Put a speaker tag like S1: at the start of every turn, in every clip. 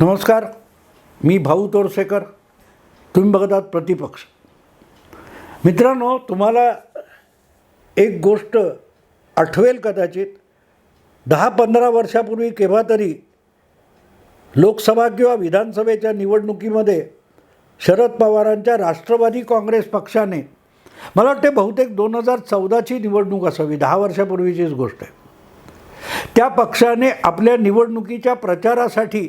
S1: नमस्कार मी भाऊ तोरसेकर तुम्ही बघतात प्रतिपक्ष. मित्रांनो तुम्हाला एक गोष्ट आठवेल कदाचित. दहा पंधरा वर्षापूर्वी केव्हा तरी लोकसभा किंवा विधानसभेच्या निवडणुकीमध्ये शरद पवारांच्या राष्ट्रवादी काँग्रेस पक्षाने मला वाटते बहुतेक दोन हजार चौदाची निवडणूक असावी दहा वर्षापूर्वीचीच गोष्ट आहे. त्या पक्षाने आपल्या निवडणुकीच्या प्रचारासाठी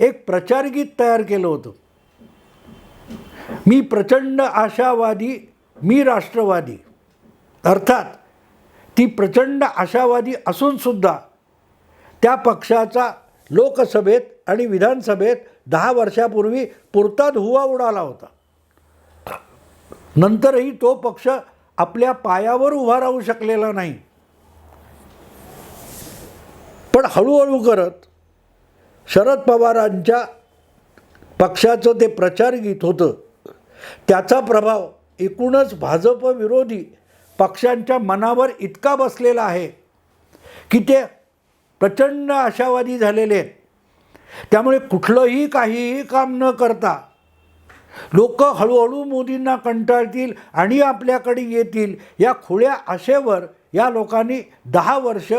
S1: एक प्रचारगीत तयार केलं होतं. मी प्रचंड आशावादी मी राष्ट्रवादी. अर्थात ती प्रचंड आशावादी असूनसुद्धा त्या पक्षाचा लोकसभेत आणि विधानसभेत दहा वर्षापूर्वी पुरता धुवा उडाला होता. नंतरही तो पक्ष आपल्या पायावर उभा राहू शकलेला नाही. पण हळूहळू करत शरद पवारांच्या पक्षाचं ते प्रचार गीत होतं. त्याचा प्रभाव एकूणच भाजप विरोधी पक्षांच्या मनावर इतका बसलेला आहे की ते प्रचंड आशावादी झालेले आहेत. त्यामुळे कुठलंही काहीही काम न करता लोक हळूहळू मोदींना कंटाळतील आणि आपल्याकडे येतील या खुळ्या आशेवर या लोकांनी दहा वर्ष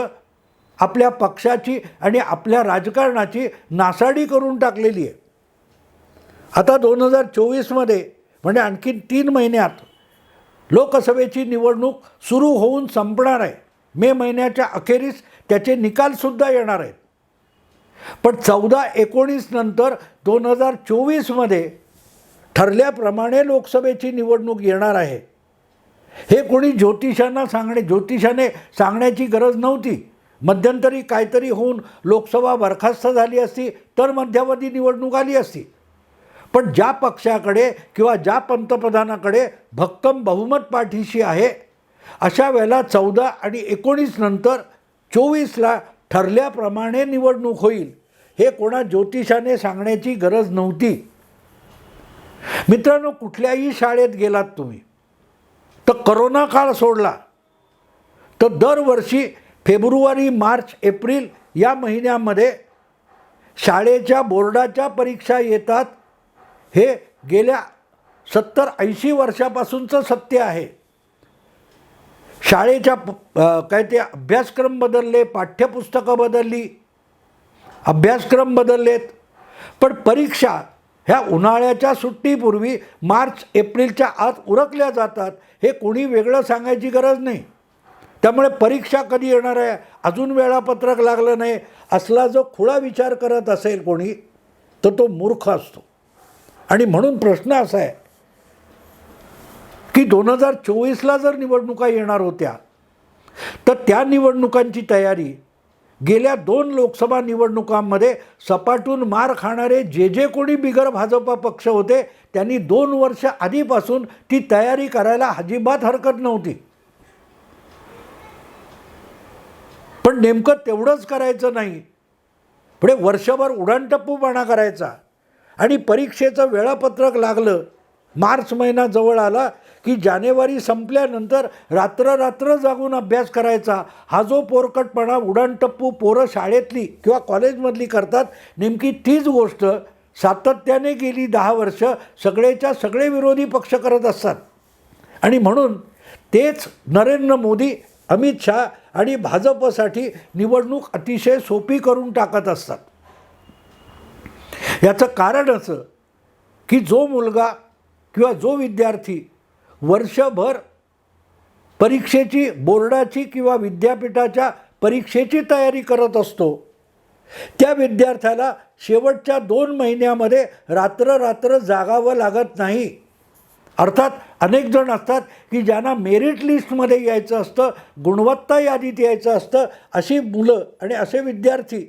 S1: आपल्या पक्षाची आणि आपल्या राजकारणाची नासाडी करून टाकलेली आहे. आता दोन हजार चोवीसमध्ये म्हणजे आणखी तीन महिन्यात लोकसभेची निवडणूक सुरू होऊन संपणार आहे. मे महिन्याच्या अखेरीस त्याचे निकालसुद्धा येणार आहेत. पण चौदा एकोणीस नंतर दोन हजार चोवीसमध्ये ठरल्याप्रमाणे लोकसभेची निवडणूक येणार आहे. हे कोणी ज्योतिषांना सांगणे ज्योतिषाने सांगण्याची गरज नव्हती. मध्यंतरी काहीतरी होऊन लोकसभा बरखास्त झाली असती तर मध्यावधी निवडणूक आली असती. पण ज्या पक्षाकडे किंवा ज्या पंतप्रधानाकडे भक्कम बहुमत पाठीशी आहे अशा वेळेला चौदा आणि एकोणीस नंतर चोवीसला ठरल्याप्रमाणे निवडणूक होईल हे कोणा ज्योतिषाने सांगण्याची गरज नव्हती. मित्रांनो कुठल्याही शाळेत गेलात तुम्ही तर करोना काळ सोडला तर दरवर्षी फेब्रुवारी मार्च एप्रिल या महिन्यामध्ये शाळेच्या बोर्डाच्या परीक्षा येतात. हे गेल्या सत्तर ऐंशी वर्षापासूनचं सत्य आहे. शाळेच्या प- काय ते अभ्यासक्रम बदलले पाठ्यपुस्तकं बदलली अभ्यासक्रम बदललेत. पण परीक्षा ह्या उन्हाळ्याच्या सुट्टीपूर्वी मार्च एप्रिलच्या आत उरकल्या जातात. हे कोणी वेगळं सांगायची गरज नाही. त्यामुळे परीक्षा कधी येणार आहे? अजून वेळापत्रक लागलं नाही. असला जो खुळा विचार करत असेल कोणी तर तो मूर्ख असतो. आणि म्हणून प्रश्न असा आहे की दोन हजार चोवीसला जर निवडणुका येणार होत्या तर त्या निवडणुकांची तयारी गेल्या दोन लोकसभा निवडणुकांमध्ये सपाटून मार खाणारे जे जे कोणी बिगर भाजपा पक्ष होते त्यांनी दोन वर्ष आधीपासून ती तयारी करायला अजिबात हरकत नव्हती. पण नेमकं तेवढंच करायचं नाही. पुढे वर्षभर उडाणटप्पूपणा करायचा. आणि परीक्षेचं वेळापत्रक लागलं. मार्च महिना जवळ आला की जानेवारी संपल्यानंतर रात्र रात्र जागून अभ्यास करायचा. हा जो पोरकटपणा उडाणटप्पू पोरं शाळेतली किंवा कॉलेजमधली करतात नेमकी तीच गोष्ट सातत्याने गेली दहा वर्ष सगळेच्या सगळे विरोधी पक्ष करत असतात. आणि म्हणून तेच नरेंद्र मोदी अमित शहा आणि भाजपसाठी निवडणूक अतिशय सोपी करून टाकत असतात. याचं कारण असं की जो मुलगा किंवा जो विद्यार्थी वर्षभर परीक्षेची बोर्डाची किंवा विद्यापीठाच्या परीक्षेची तयारी करत असतो त्या विद्यार्थ्याला शेवटच्या दोन महिन्यामध्ये रात्र रात्र जागावं लागत नाही. अर्थात अनेक जण असतात की ज्यांना मेरिट लिस्टमध्ये यायचं असतं गुणवत्ता यादीत यायचं असतं अशी मुलं आणि असे विद्यार्थी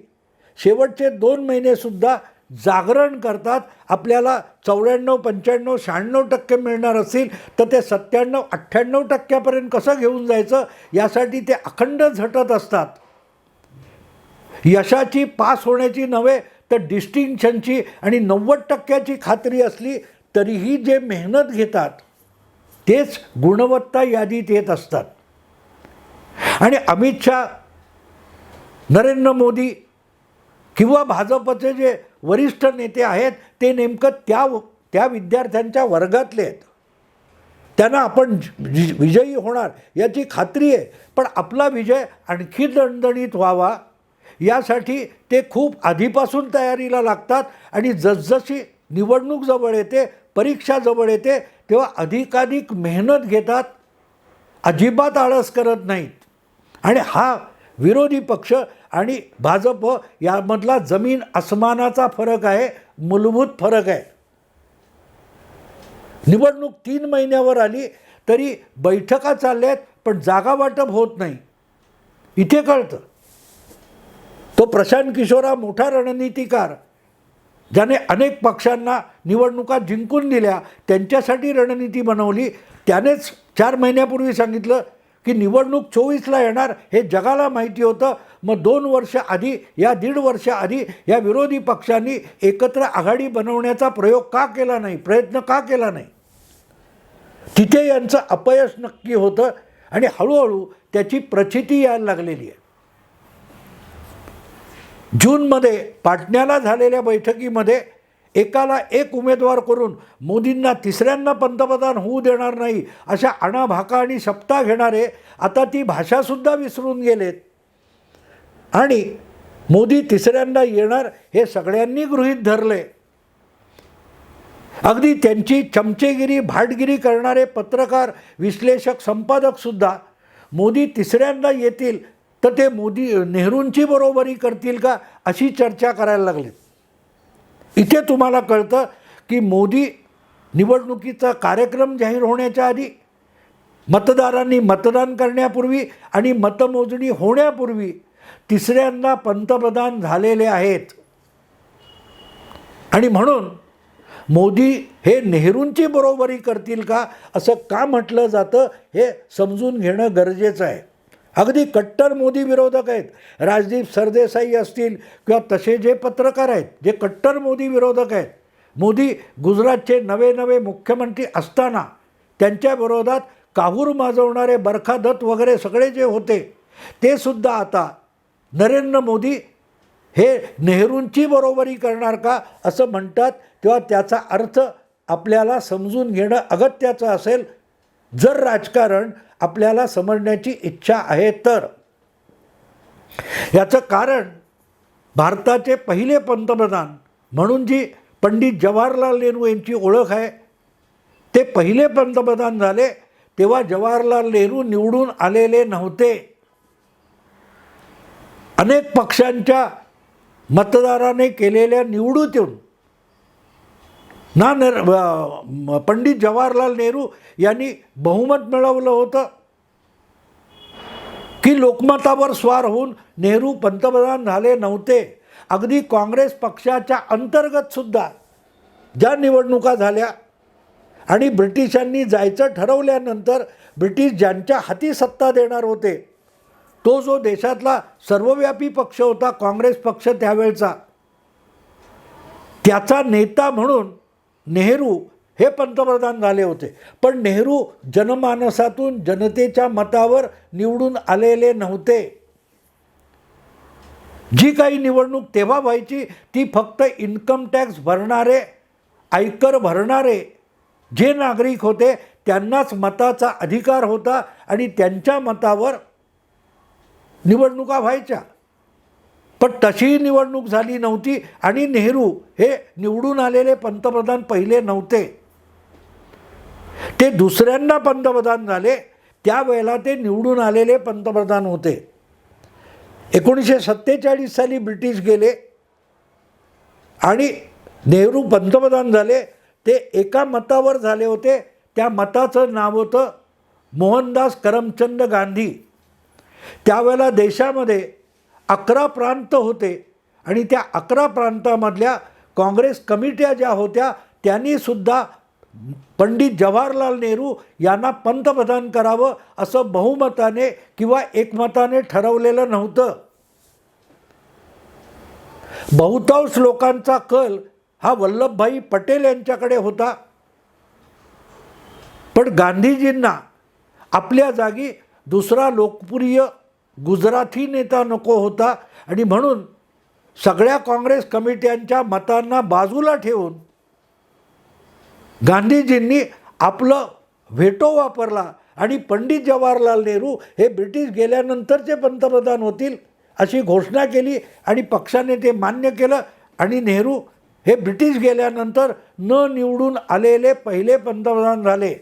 S1: शेवटचे दोन महिनेसुद्धा जागरण करतात. आपल्याला चौऱ्याण्णव पंच्याण्णव शहाण्णव टक्के मिळणार असतील तर ते सत्त्याण्णव अठ्ठ्याण्णव टक्क्यापर्यंत कसं घेऊन जायचं? यासाठी ते अखंड झटत असतात. यशाची पास होण्याची नव्हे तर डिस्टिंक्शनची आणि नव्वद टक्क्याची खात्री असली तरीही जे मेहनत घेतात तेच गुणवत्ता यादीत येत असतात. आणि अमित शहा नरेंद्र मोदी किंवा भाजपचे जे वरिष्ठ नेते आहेत ते नेमकं त्या त्या विद्यार्थ्यांच्या वर्गातले आहेत. त्यांना आपण विजयी होणार याची खात्री आहे पण आपला विजय आणखी दणदणीत व्हावा यासाठी ते खूप आधीपासून तयारीला लागतात आणि जसजशी निवडणूक जवळ येते परीक्षा जवळ येते तेव्हा अधिकाधिक मेहनत घेतात अजिबात आळस करत नाहीत. आणि हा विरोधी पक्ष आणि भाजप यामधला जमीन आसमानाचा फरक आहे मूलभूत फरक आहे. निवडणूक तीन महिन्यावर आली तरी बैठका चालल्या आहेत पण जागा वाटप होत नाही. इथे कळतं. तो प्रशांत किशोर हा मोठा रणनीतिकार. ज्याने अनेक पक्षांना निवडणुका जिंकून दिल्या त्यांच्यासाठी रणनीती बनवली. त्यानेच चार महिन्यापूर्वी सांगितलं की निवडणूक चोवीसला येणार हे जगाला माहिती होतं. मग दोन वर्ष आधी या दीड वर्ष आधी या विरोधी पक्षांनी एकत्र आघाडी बनवण्याचा प्रयोग का केला नाही प्रयत्न का केला नाही? तिथे यांचं अपयश नक्की होतं आणि हळूहळू त्याची प्रचिती यायला लागलेली आहे. जूनमध्ये पाटण्याला झालेल्या बैठकीमध्ये एकाला एक उमेदवार करून मोदींना तिसऱ्यांना पंतप्रधान होऊ देणार नाही अशा अणाभाका आणि शपथा घेणारे आता ती भाषासुद्धा विसरून गेलेत. आणि मोदी तिसऱ्यांदा येणार हे सगळ्यांनी गृहीत धरले. अगदी त्यांची चमचेगिरी भाटगिरी करणारे पत्रकार विश्लेषक संपादकसुद्धा मोदी तिसऱ्यांदा येतील तर ते मोदी नेहरूंची बरोबरी करतील का अशी चर्चा करायला लागलीत. इथे तुम्हाला कळतं की मोदी निवडणुकीचा कार्यक्रम जाहीर होण्याच्या आधी मतदारांनी मतदान करण्यापूर्वी आणि मतमोजणी होण्यापूर्वी तिसऱ्यांदा पंतप्रधान झालेले आहेत. आणि म्हणून मोदी हे नेहरूंची बरोबरी करतील का असं का म्हटलं जातं हे समजून घेणं गरजेचं आहे. अगदी कट्टर मोदी विरोधक आहेत. राजदीप सरदेसाई असतील किंवा तसे जे पत्रकार आहेत जे कट्टर मोदी विरोधक आहेत मोदी गुजरातचे नवे नवे मुख्यमंत्री असताना त्यांच्या विरोधात काहूर माजवणारे बरखा दत्त वगैरे सगळे जे होते ते सुद्धा आता नरेंद्र मोदी हे नेहरूंची बरोबरी करणार का असं म्हणतात तेव्हा त्याचा अर्थ आपल्याला समजून घेणं अगत्याचं असेल. जर राजकारण आपल्याला समजण्याची इच्छा आहे तर. याचं कारण भारताचे पहिले पंतप्रधान म्हणून जी पंडित जवाहरलाल नेहरू यांची ओळख आहे ते पहिले पंतप्रधान झाले तेव्हा जवाहरलाल नेहरू निवडून आलेले नव्हते. अनेक पक्षांच्या मतदाराने केलेल्या निवडूतून ना नर पंडित जवाहरलाल नेहरू यांनी बहुमत मिळवलं होतं की लोकमतावर स्वार होऊन नेहरू पंतप्रधान झाले नव्हते. अगदी काँग्रेस पक्षाच्या अंतर्गत सुद्धा ज्या निवडणुका झाल्या आणि ब्रिटिशांनी जायचं ठरवल्यानंतर ब्रिटिश ज्यांच्या हाती सत्ता देणार होते तो जो देशातला सर्वव्यापी पक्ष होता काँग्रेस पक्ष त्यावेळचा त्याचा नेता म्हणून नेहरू हे पंतप्रधान झाले होते. पण नेहरू जनमानसातून जनतेच्या मतावर निवडून आलेले नव्हते. जी काही निवडणूक तेव्हा व्हायची ती फक्त इन्कम टॅक्स भरणारे आयकर भरणारे जे नागरिक होते त्यांनाच मताचा अधिकार होता आणि त्यांच्या मतावर निवडणुका व्हायच्या. पण तशी निवडणूक झाली नव्हती आणि नेहरू हे निवडून आलेले पंतप्रधान पहिले नव्हते. ते दुसऱ्यांदा पंतप्रधान झाले त्यावेळेला ते निवडून आलेले पंतप्रधान होते. एकोणीसशे सत्तेचाळीस साली ब्रिटिश गेले आणि नेहरू पंतप्रधान झाले. ते एका मतावर झाले होते. त्या मताचं नाव होतं मोहनदास करमचंद गांधी. त्यावेळेला देशामध्ये अकरा प्रांत होते. आणि त्या अकरा प्रांतामधल्या काँग्रेस कमिट्या ज्या होत्या त्यांनीसुद्धा पंडित जवाहरलाल नेहरू यांना पंतप्रधान करावं असं बहुमताने किंवा एकमताने ठरवलेलं नव्हतं. बहुतांश लोकांचा कल हा वल्लभभाई पटेल यांच्याकडे होता. पण गांधीजींना आपल्या जागी दुसरा लोकप्रिय गुजराती नेता नको होता. आणि म्हणून सगळ्या काँग्रेस कमिट्यांच्या मतांना बाजूला ठेवून गांधीजींनी आपलं व्हेटो वापरला. आणि पंडित जवाहरलाल नेहरू हे ब्रिटिश गेल्यानंतरचे पंतप्रधान होतील अशी घोषणा केली आणि पक्षाने ते मान्य केलं. आणि नेहरू हे ब्रिटिश गेल्यानंतर न निवडून आलेले पहिले पंतप्रधान झाले.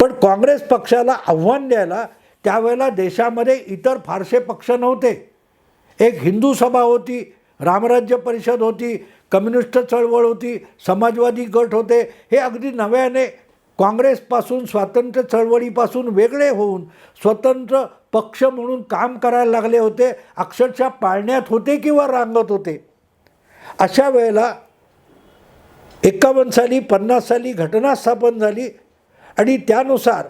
S1: पण काँग्रेस पक्षाला आव्हान द्यायला त्यावेळेला देशामध्ये इतर फारसे पक्ष नव्हते. एक हिंदू सभा होती रामराज्य परिषद होती कम्युनिस्ट चळवळ होती समाजवादी गट होते हे अगदी नव्याने काँग्रेसपासून स्वातंत्र्य चळवळीपासून वेगळे होऊन स्वतंत्र पक्ष म्हणून काम करायला लागले होते अक्षरशः पाळण्यात होते किंवा रांगत होते. अशा वेळेला एकावन्न साली पन्नास साली घटना स्थापन झाली आणि त्यानुसार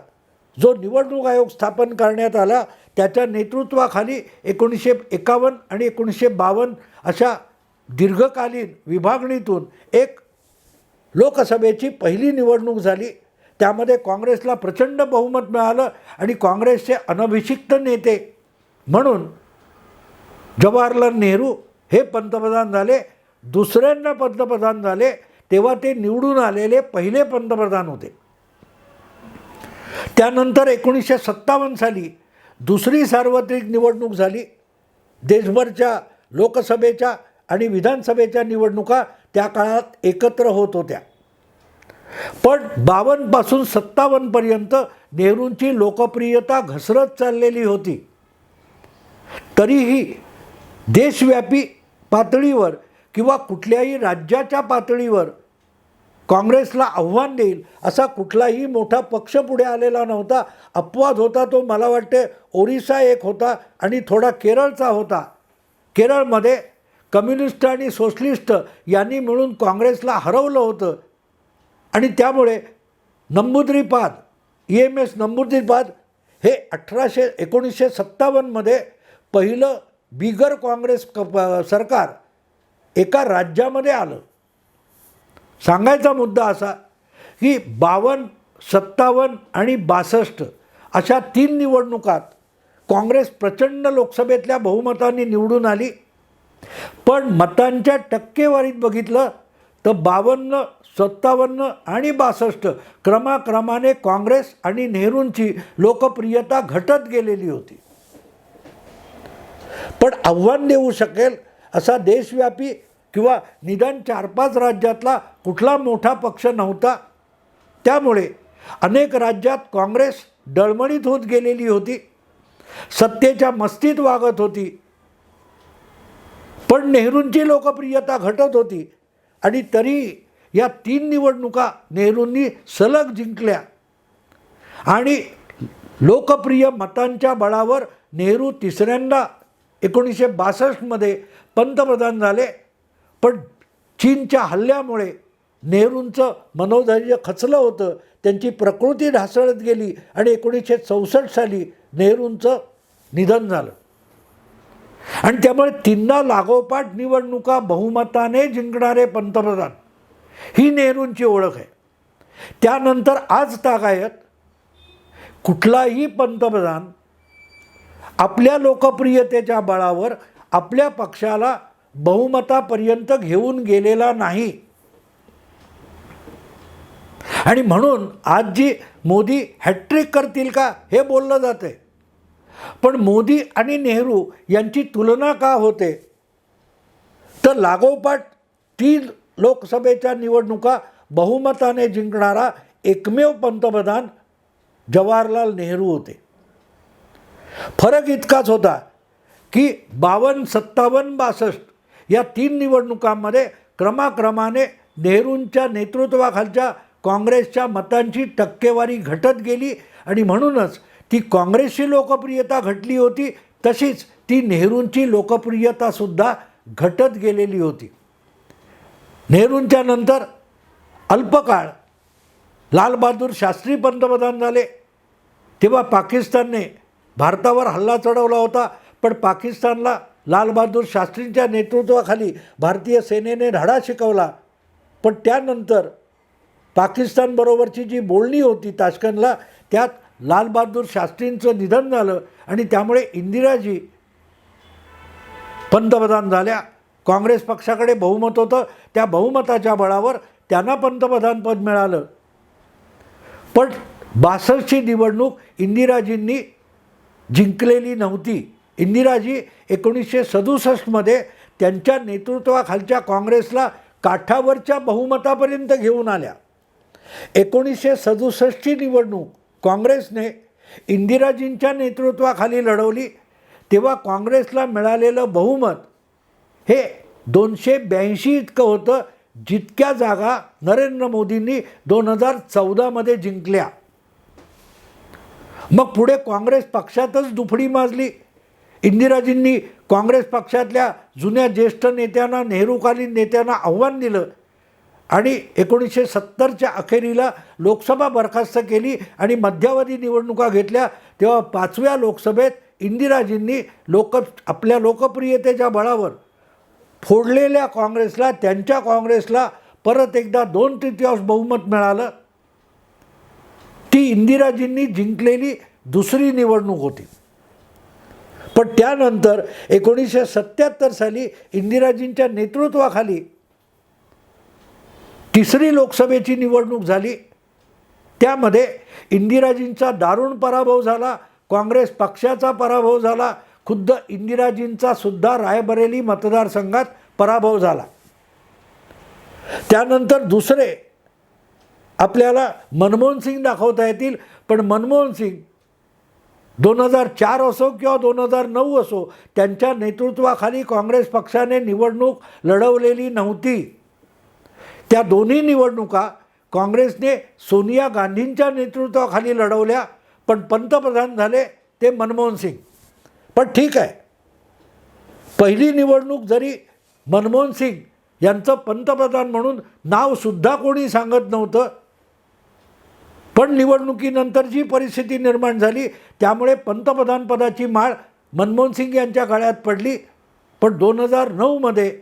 S1: जो निवडणूक आयोग स्थापन करण्यात आला त्याच्या नेतृत्वाखाली एकोणीसशे एकावन्न आणि एकोणीसशे बावन्न अशा दीर्घकालीन विभागणीतून एक लोकसभेची पहिली निवडणूक झाली. त्यामध्ये काँग्रेसला प्रचंड बहुमत मिळालं आणि काँग्रेसचे अनभिषिक्त नेते म्हणून जवाहरलाल नेहरू हे पंतप्रधान झाले दुसऱ्यांदा पंतप्रधान झाले तेव्हा ते निवडून आलेले पहिले पंतप्रधान होते. त्यानंतर एकोणीसशे सत्तावन्न साली दुसरी सार्वत्रिक निवडणूक झाली. देशभरच्या लोकसभेच्या आणि विधानसभेच्या निवडणुका त्या काळात एकत्र होत होत्या. पण बावन्नपासून सत्तावन्नपर्यंत नेहरूंची लोकप्रियता घसरत चाललेली होती. तरीही देशव्यापी पातळीवर किंवा कुठल्याही राज्याच्या पातळीवर काँग्रेसला आव्हान देईल असा कुठलाही मोठा पक्ष पुढे आलेला नव्हता. अपवाद होता तो मला वाटते ओरिसा एक होता आणि थोडा केरळचा होता. केरळमध्ये कम्युनिस्ट आणि सोशलिस्ट यांनी मिळून काँग्रेसला हरवलं होतं. आणि त्यामुळे Namboodiripad E M S Namboodiripad हे अठराशे एकोणीसशे सत्तावन्नमध्ये पहिलं बिगर काँग्रेस क प- सरकार एका राज्यामध्ये आलं. सांगायचा मुद्दा असा की बावन्न सत्तावन्न आणि बासष्ट अशा तीन निवडणुकात काँग्रेस प्रचंड लोकसभेतल्या बहुमतांनी निवडून आली. पण मतांच्या टक्केवारीत बघितलं तर बावन्न सत्तावन्न आणि बासष्ट क्रमाक्रमाने काँग्रेस आणि नेहरूंची लोकप्रियता घटत गेलेली होती. पण आव्हान देऊ शकेल असा देशव्यापी किंवा निदान चार पाच राज्यातला कुठला मोठा पक्ष नव्हता. त्यामुळे अनेक राज्यात काँग्रेस डळमळीत होत गेलेली होती. सत्तेच्या मस्तीत वागत होती. पण नेहरूंची लोकप्रियता घटत होती आणि तरी या तीन निवडणुका नेहरूंनी सलग जिंकल्या. आणि लोकप्रिय मतांच्या बळावर नेहरू तिसऱ्यांदा एकोणीसशे बासष्टमध्ये पंतप्रधान झाले. पण चीनच्या हल्ल्यामुळे नेहरूंचं मनोधैर्य खचलं होतं त्यांची प्रकृती ढासळत गेली आणि एकोणीसशे चौसष्ट साली नेहरूंचं निधन झालं. आणि त्यामुळे तीनदा लागोपाठ निवडणुका बहुमताने जिंकणारे पंतप्रधान ही नेहरूंची ओळख आहे. त्यानंतर आज तागायत कुठलाही पंतप्रधान आपल्या लोकप्रियतेच्या बळावर आपल्या पक्षाला बहुमतापर्यंत घेऊन गेलेला नाही. आणि म्हणून आज जी मोदी हॅट्रिक करतील का हे बोललं जाते. पण मोदी आणि नेहरू यांची तुलना का होते? तर लागोपाठ तीन लोकसभेच्या निवडणुका बहुमताने जिंकणारा एकमेव पंतप्रधान जवाहरलाल नेहरू होते. फरक इतकाच होता की बावन्न सत्तावन्न बासष्ट या तीन निवडणुकांमध्ये क्रमाक्रमाने नेहरूंच्या नेतृत्वाखालच्या काँग्रेसच्या मतांची टक्केवारी घटत गेली आणि म्हणूनच ती काँग्रेसची लोकप्रियता घटली होती तशीच ती नेहरूंची लोकप्रियतासुद्धा घटत गेलेली होती. नेहरूंच्या नंतर अल्पकाळ लालबहादूर शास्त्री पंतप्रधान झाले. तेव्हा पाकिस्तानने भारतावर हल्ला चढवला होता पण पाकिस्तानला लालबहादूर शास्त्रींच्या नेतृत्वाखाली भारतीय सेनेने धडा शिकवला. पण त्यानंतर पाकिस्तानबरोबरची जी बोलणी होती ताशकंदला त्यात लालबहादूर शास्त्रींचं निधन झालं आणि त्यामुळे इंदिराजी पंतप्रधान झाल्या. काँग्रेस पक्षाकडे बहुमत होतं. त्या बहुमताच्या बळावर त्यांना पंतप्रधानपद मिळालं. पण बासष्टची निवडणूक इंदिराजींनी जिंकलेली नव्हती. इंदिराजी एकोणीसशे सदुसष्टमध्ये त्यांच्या नेतृत्वाखालच्या काँग्रेसला काठावरच्या बहुमतापर्यंत घेऊन आल्या. एकोणीसशे सदुसष्टची निवडणूक काँग्रेसने इंदिराजींच्या नेतृत्वाखाली लढवली तेव्हा काँग्रेसला मिळालेलं बहुमत हे दोनशे ब्याऐंशी इतकं होतं जितक्या जागा नरेंद्र मोदींनी दोन हजार चौदामध्ये जिंकल्या. मग पुढे काँग्रेस पक्षातच दुफडी माजली. इंदिराजींनी काँग्रेस पक्षातल्या जुन्या ज्येष्ठ नेत्यांना नेहरूकालीन नेत्यांना आव्हान दिलं आणि एकोणीसशे सत्तरच्या अखेरीला लोकसभा बरखास्त केली आणि मध्यावधी निवडणुका घेतल्या. तेव्हा पाचव्या लोकसभेत इंदिराजींनी लोक आपल्या लोकप्रियतेच्या बळावर फोडलेल्या काँग्रेसला त्यांच्या काँग्रेसला परत एकदा दोन तृतीयांश बहुमत मिळालं. ती इंदिराजींनी जिंकलेली दुसरी निवडणूक होती. पण त्यानंतर एकोणीसशे सत्याहत्तर साली इंदिराजींच्या नेतृत्वाखाली तिसरी लोकसभेची निवडणूक झाली. त्यामध्ये इंदिराजींचा दारुण पराभव झाला काँग्रेस पक्षाचा पराभव झाला खुद्द इंदिराजींचा सुद्धा रायबरेली मतदारसंघात पराभव झाला. त्यानंतर दुसरे आपल्याला मनमोहन सिंग दाखवता येतील पण मनमोहन सिंग दोन हजार चार असो किंवा दोन हजार नऊ असो त्यांच्या नेतृत्वाखाली काँग्रेस पक्षाने निवडणूक लढवलेली नव्हती. त्या दोन्ही निवडणुका काँग्रेसने सोनिया गांधींच्या नेतृत्वाखाली लढवल्या पण पंतप्रधान झाले ते मनमोहन सिंग. पण ठीक आहे. पहिली निवडणूक जरी मनमोहन सिंग यांचं पंतप्रधान म्हणून नावसुद्धा कोणी सांगत नव्हतं पण निवडणुकीनंतर जी परिस्थिती निर्माण झाली. त्यामुळे पंतप्रधानपदाची माळ मनमोहन सिंग यांच्या गळ्यात पडली. पण दोन हजार नऊमध्ये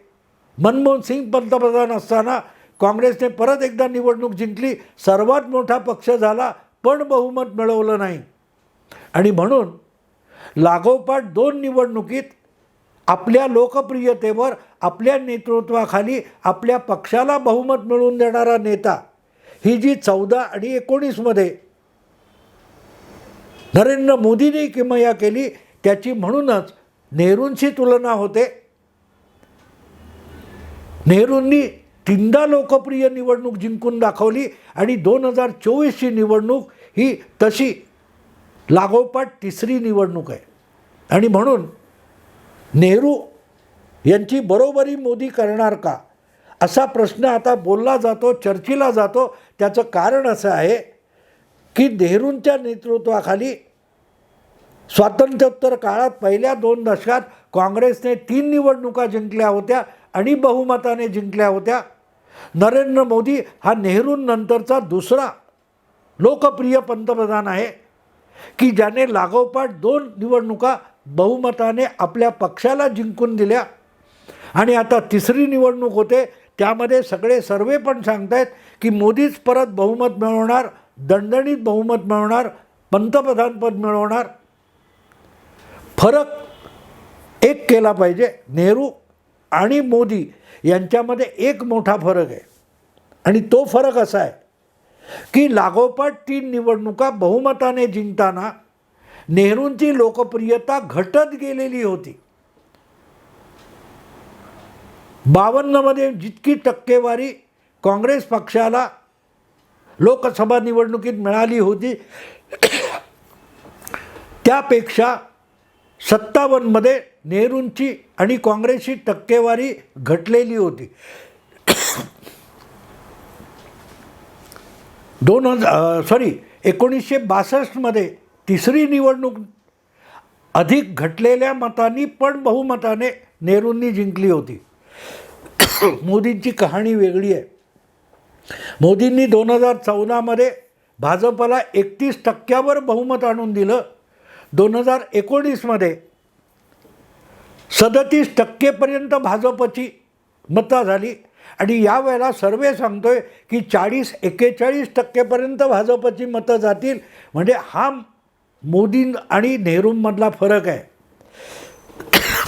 S1: मनमोहन सिंग पंतप्रधान असताना काँग्रेसने परत एकदा निवडणूक जिंकली. सर्वात मोठा पक्ष झाला पण बहुमत मिळवलं नाही. आणि म्हणून लागोपाठ दोन निवडणुकीत आपल्या लोकप्रियतेवर आपल्या नेतृत्वाखाली आपल्या पक्षाला बहुमत मिळवून देणारा नेता ही जी चौदा आणि एकोणीसमध्ये नरेंद्र मोदींनी किमया केली त्याची म्हणूनच नेहरूंची तुलना होते. नेहरूंनी तीनदा लोकप्रिय निवडणूक जिंकून दाखवली आणि दोन हजार चोवीसची निवडणूक ही तशी लागोपाठ तिसरी निवडणूक आहे. आणि म्हणून नेहरू यांची बरोबरी मोदी करणार का? असा प्रश्न आता बोलला जातो चर्चेला जातो. त्याचं कारण असं आहे की नेहरूंच्या नेतृत्वाखाली स्वातंत्र्योत्तर काळात पहिल्या दोन दशकात काँग्रेसने तीन निवडणुका जिंकल्या होत्या आणि बहुमताने जिंकल्या होत्या. नरेंद्र मोदी हा नेहरूंनंतरचा दुसरा लोकप्रिय पंतप्रधान आहे की ज्याने लागोपाठ दोन निवडणुका बहुमताने आपल्या पक्षाला जिंकून दिल्या. आणि आता तिसरी निवडणूक होते त्यामध्ये सगळे सर्वे पण सांगतायत की मोदीच परत बहुमत मिळवणार दणदणीत बहुमत मिळवणार पंतप्रधानपद मिळवणार. फरक एक केला पाहिजे नेहरू आणि मोदी यांच्यामध्ये एक मोठा फरक आहे. आणि तो फरक असा आहे की लागोपाठ तीन निवडणुका बहुमताने जिंकताना नेहरूंची लोकप्रियता घटत गेलेली होती. बावन्नमध्ये जितकी टक्केवारी काँग्रेस पक्षाला लोकसभा निवडणुकीत मिळाली होती त्यापेक्षा सत्तावन्नमध्ये नेहरूंची आणि काँग्रेसची टक्केवारी घटलेली होती. दोन हजार सॉरी एकोणीसशे बासष्टमध्ये तिसरी निवडणूक अधिक घटलेल्या मतांनी पण बहुमताने नेहरूंनी जिंकली होती. मोदींची कहाणी वेगळी आहे. मोदींनी दोन हजार चौदामध्ये भाजपला एकतीस टक्क्यावर बहुमत आणून दिलं. दोन हजार एकोणीसमध्ये सदतीस टक्केपर्यंत भाजपची मतं झाली. आणि यावेळेला सर्वे सांगतोय की चाळीस एक्केचाळीस टक्केपर्यंत भाजपची मतं जातील. म्हणजे हा मोदी आणि नेहरूंमधला फरक आहे.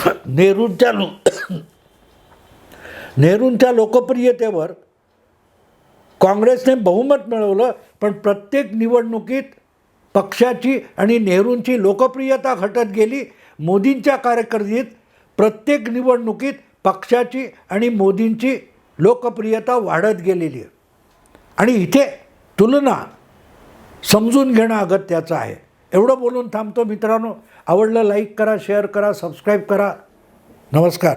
S1: नेहरूंच्या नेहरूंच्या लोकप्रियतेवर काँग्रेसने बहुमत मिळवलं पण प्रत्येक निवडणुकीत पक्षाची आणि नेहरूंची लोकप्रियता घटत गेली. मोदींच्या कारकिर्दीत प्रत्येक निवडणुकीत पक्षाची आणि मोदींची लोकप्रियता वाढत गेलेली आहे. आणि इथे तुलना समजून घेणं अगत्याचं आहे. एवढं बोलून थांबतो मित्रांनो. आवडलं लाईक करा शेअर करा सबस्क्राईब करा. नमस्कार.